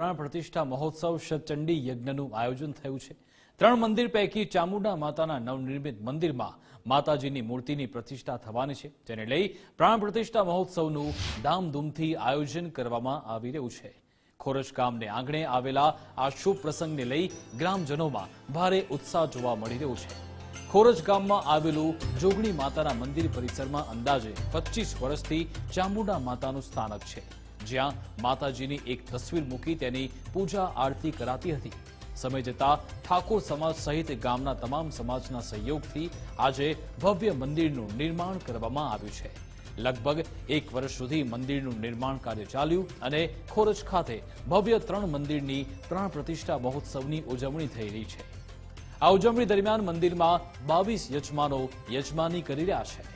પ્રાણ પ્રતિષ્ઠા મહોત્સવ શતચંડી યજ્ઞનું આયોજન થયું છે. ત્રણ મંદિર પૈકી ચામુંડા માતાના નવનિર્મિત મંદિરમાં માતાજીની મૂર્તિની પ્રતિષ્ઠા થવાની છે, જેને લઈ પ્રાણ પ્રતિષ્ઠા મહોત્સવનું ધામધૂમથી આયોજન કરવામાં આવી રહ્યું છે. ખોરજ ગામને આંગણે આવેલા આ શુભ પ્રસંગને લઈ ગ્રામજનોમાં ભારે ઉત્સાહ જોવા મળી રહ્યો છે. ખોરજ ગામમાં આવેલું જોગણી માતાના મંદિર પરિસરમાં અંદાજે પચીસ વર્ષથી ચામુંડા માતાનું સ્થાનક છે. જ્યાં માતાજીની એક તસવીર મૂકી તેની પૂજા આરતી કરાતી હતી. સમય જતા ઠાકોર સમાજ સહિત ગામના તમામ સમાજના સહયોગથી આજે ભવ્ય મંદિરનું નિર્માણ કરવામાં આવ્યું છે. લગભગ એક વર્ષ સુધી મંદિરનું નિર્માણ કાર્ય ચાલ્યું અને ખોરજ ખાતે ભવ્ય ત્રણ મંદિરની પ્રાણ પ્રતિષ્ઠા મહોત્સવની ઉજવણી થઈ રહી છે. આ ઉજવણી દરમિયાન મંદિરમાં બાવીસ યજમાનો યજમાની કરી રહ્યા છે.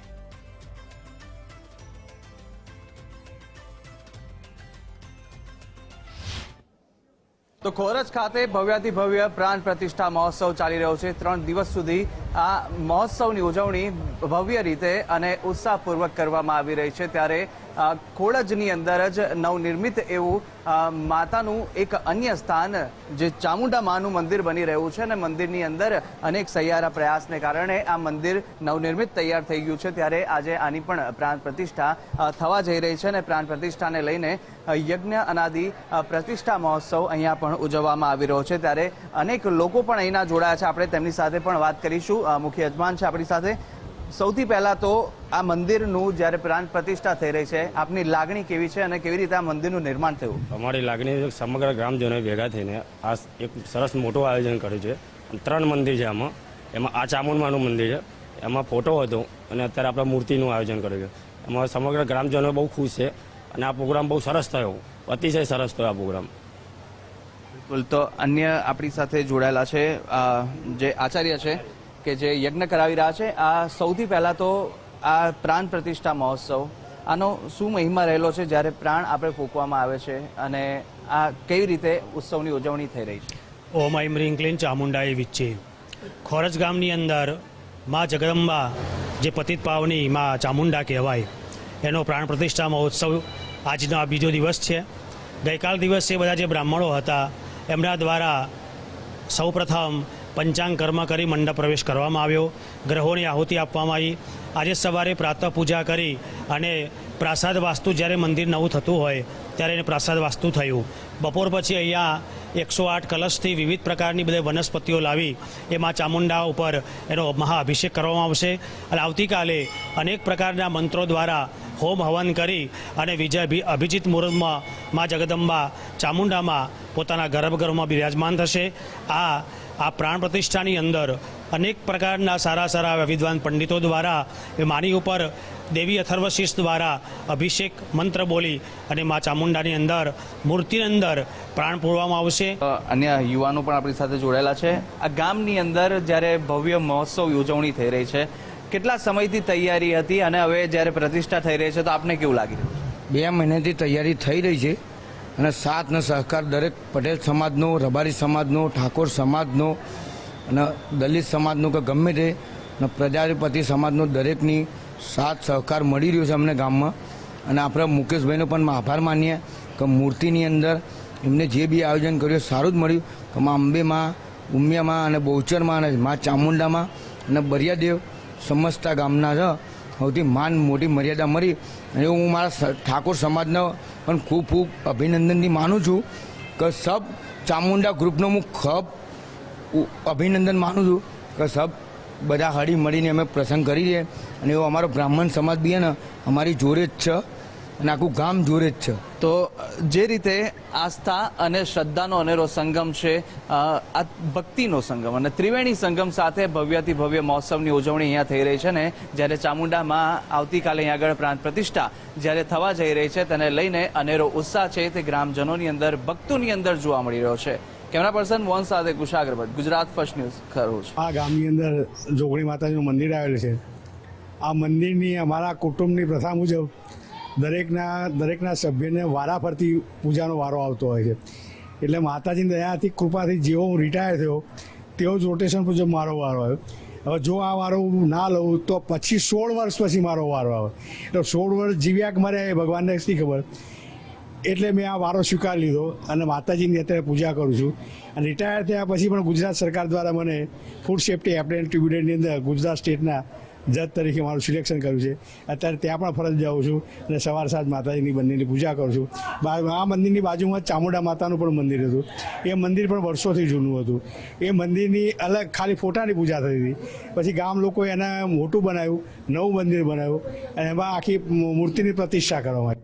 તો ખોરજ ખાતે ભવ્યાથી ભવ્ય પ્રાણ પ્રતિષ્ઠા મહોત્સવ ચાલી રહ્યો છે. ત્રણ દિવસ સુધી આ મહોત્સવની ઉજવણી ભવ્ય રીતે અને ઉત્સાહપૂર્વક કરવામાં આવી રહી છે. ત્યારે ખોડજની અંદર જ નવનિર્મિત એવું માતાનું એક અન્ય સ્થાન જે ચામુંડા માનું મંદિર બની રહ્યું છે અને મંદિરની અંદર અનેક સહિયારા પ્રયાસને કારણે આ મંદિર નવનિર્મિત તૈયાર થઈ ગયું છે ત્યારે આજે આની પણ પ્રાણ પ્રતિષ્ઠા થવા જઈ રહી છે અને પ્રાણ પ્રતિષ્ઠાને લઈને યજ્ઞ અનાદિ પ્રતિષ્ઠા મહોત્સવ અહીંયા પણ ઉજવવામાં આવી રહ્યો છે. ત્યારે અનેક લોકો પણ અહીંના જોડાયા છે. આપણે તેમની સાથે પણ વાત કરીશું. મુખ્ય યજમાન છે આપણી સાથે. સૌથી પહેલા તો આ મંદિરનું જ્યારે પ્રાણ પ્રતિષ્ઠા થઈ રહી છે આપની લાગણી કેવી છે અને કેવી રીતે આ મંદિરનું નિર્માણ થયું? અમારી લાગણી સમગ્ર ગ્રામજનોએ ભેગા થઈને આ એક સરસ મોટું આયોજન કર્યું છે. ત્રણ મંદિર છે આમાં. એમાં આ ચામુંડમાનું મંદિર છે. એમાં ફોટો હતો અને અત્યારે આપણે મૂર્તિનું આયોજન કર્યું છે. એમાં સમગ્ર ગ્રામજનો બહુ ખુશ છે અને આ પ્રોગ્રામ બહુ સરસ થયો. અતિશય સરસ થયો આ પ્રોગ્રામ. બિલકુલ. તો અન્ય આપણી સાથે જોડાયેલા છે જે આચાર્ય છે કે જે યજ્ઞ કરાવી રહ્યા છે, આ સૌથી પહેલા તો આ પ્રાણ પ્રતિષ્ઠા મહોત્સવ, આનો શું મહિમા રહેલો છે, જ્યારે પ્રાણ આપણે ફૂંકવામાં આવે છે અને આ કેવી રીતે ઉત્સવની ઉજવણી થઈ રહી છે? ઓમ ઐમ રીં ક્લીન ચામુંડાએ વિચ્ચે ખોરજ ગામની અંદર મા જગદંબા જે પતિત પાવની મા ચામુંડા કહેવાય, એનો પ્રાણ પ્રતિષ્ઠા મહોત્સવ આજનો આ બીજો દિવસ છે. ગઈકાલ દિવસે બધા જે બ્રાહ્મણો હતા, એમના દ્વારા સૌપ્રથમ પંચાંગ કર્મ કરી મંડપ પ્રવેશ કરવામાં આવ્યો. ગ્રહોની આહુતિ આપવામાં આવી. આજે સવારે પ્રાતઃ પૂજા કરી અને પ્રાસાદ વાસ્તુ જ્યારે મંદિર નવું થતું હોય, ત્યારે એને પ્રાસાદ વાસ્તુ થયું. બપોર પછી અહીંયા એકસો આઠ કલશથી વિવિધ પ્રકારની બધી વનસ્પતિઓ લાવી, એમાં ચામુંડા ઉપર એનો મહાઅભિષેક કરવામાં આવશે. અને આવતીકાલે અનેક પ્રકારના મંત્રો દ્વારા હોમ હવન કરી અને વિજય અભિ- અભિજીત મુહૂર્તમાં મા જગદંબા ચામુંડામાં પોતાના ગર્ભગૃહમાં બિરાજમાન થશે. આ આ પ્રાણ પ્રતિષ્ઠાની અંદર અનેક પ્રકારના સારા સારા વિદ્વાન પંડિતો દ્વારા એ માની ઉપર દેવી અથર્વશીષ દ્વારા અભિષેક મંત્ર બોલી અને મા ચામુંડાની અંદર મૂર્તિની અંદર પ્રાણ પૂરવામાં આવશે. અન્ય યુવાનો પણ આપણી સાથે જોડાયેલા છે. આ ગામની અંદર જ્યારે ભવ્ય મહોત્સવ ઉજવણી થઈ રહી છે કેટલા સમયથી તૈયારી હતી અને હવે જ્યારે પ્રતિષ્ઠા થઈ રહી છે તો આપને કેવું લાગી રહ્યું બે મહિનાથી તૈયારી થઈ રહી છે. અને સાથ અને સહકાર દરેક પટેલ સમાજનો, રબારી સમાજનો, ઠાકોર સમાજનો અને દલિત સમાજનો કે ગમે તે અને પ્રજાપતિ સમાજનો દરેકની સાથ, સહકાર મળી રહ્યો છે અમને ગામમાં. અને આપણે મુકેશભાઈનો પણ આભાર માનીએ કે મૂર્તિની અંદર એમને જે બી આયોજન કર્યું સારું જ મળ્યું. કે માં અંબેમાં, ઉમિયામાં અને બહુચરમાં અને મા ચામુંડામાં અને બરિયાદેવ સમસ્તા ગામના છે. સૌથી માન મોટી મર્યાદા મળી અને હું મારા ઠાકોર સમાજનો પણ ખૂબ ખૂબ અભિનંદનથી માનું છું કે સબ ચામુંડા ગ્રુપનો હું ખબ અભિનંદન માનું છું કે સબ બધા હળી મળીને અમે પ્રસંગ કરીએ અને એવો અમારો બ્રાહ્મણ સમાજ બી ને, અમારી જોડે જ છે. અને આખું ગામ જોડે જ છે. તો જે રીતે આસ્થા અને શ્રદ્ધાનો અનેરો સંગમ છે આ ભક્તિનો સંગમ અને ત્રિવેણી સંગમ સાથે ભવ્યથી ભવ્ય મહોત્સવની ઉજવણી અહીંયા થઈ રહી છે ને જ્યારે ચામુંડામાં આવતીકાલે અહીંયા આગળ પ્રાંત પ્રતિષ્ઠા જ્યારે થવા જઈ રહી છે તેને લઈને અનેરો ઉત્સાહ છે તે ગ્રામજનોની અંદર ભક્તોની અંદર જોવા મળી રહ્યો છે. કેમેરા પર્સન મોહન સાથે કુશાગર ભટ્ટ ગુજરાત ફર્સ્ટ ન્યૂઝ ખરું છે આ ગામની અંદર જોગણી માતાજીનું મંદિર આવેલું છે. આ મંદિરની અમારા કુટુંબની પ્રથા મુજબ દરેકના દરેકના સભ્યને વારા ફરતી પૂજાનો વારો આવતો હોય છે. એટલે માતાજીની દયાથી, કૃપાથી જેવો હું રિટાયર થયો, તેવો જ રોટેશન મુજબ મારો વારો આવ્યો. હવે જો આ વારો હું ના લઉં, તો પછી સોળ વર્ષ પછી મારો વારો આવે. એટલે સોળ વર્ષ જીવ્યા કે મરે ભગવાનને શી ખબર. એટલે મેં આ વારો સ્વીકારી લીધો અને માતાજીની અત્યારે પૂજા કરું છું. અને રિટાયર થયા પછી પણ ગુજરાત સરકાર દ્વારા મને ફૂડ સેફ્ટી એપ્લાયન્સ ટ્રિબ્યુનલની અંદર ગુજરાત સ્ટેટના જજ તરીકે મારું સિલેક્શન કર્યું છે. અત્યારે ત્યાં પણ ફરજ જાઉં છું અને સવાર સાંજ માતાજીની બંનેની પૂજા કરું છું. આ મંદિરની બાજુમાં ચામુંડા માતાનું પણ મંદિર હતું. એ મંદિર પણ વર્ષોથી જૂનું હતું. એ મંદિરની અલગ ખાલી ફોટાની પૂજા થઈ હતી. પછી ગામ લોકોએ એને મોટું બનાવ્યું, નવું મંદિર બનાવ્યું અને એમાં આખી મૂર્તિની પ્રતિષ્ઠા કરવામાં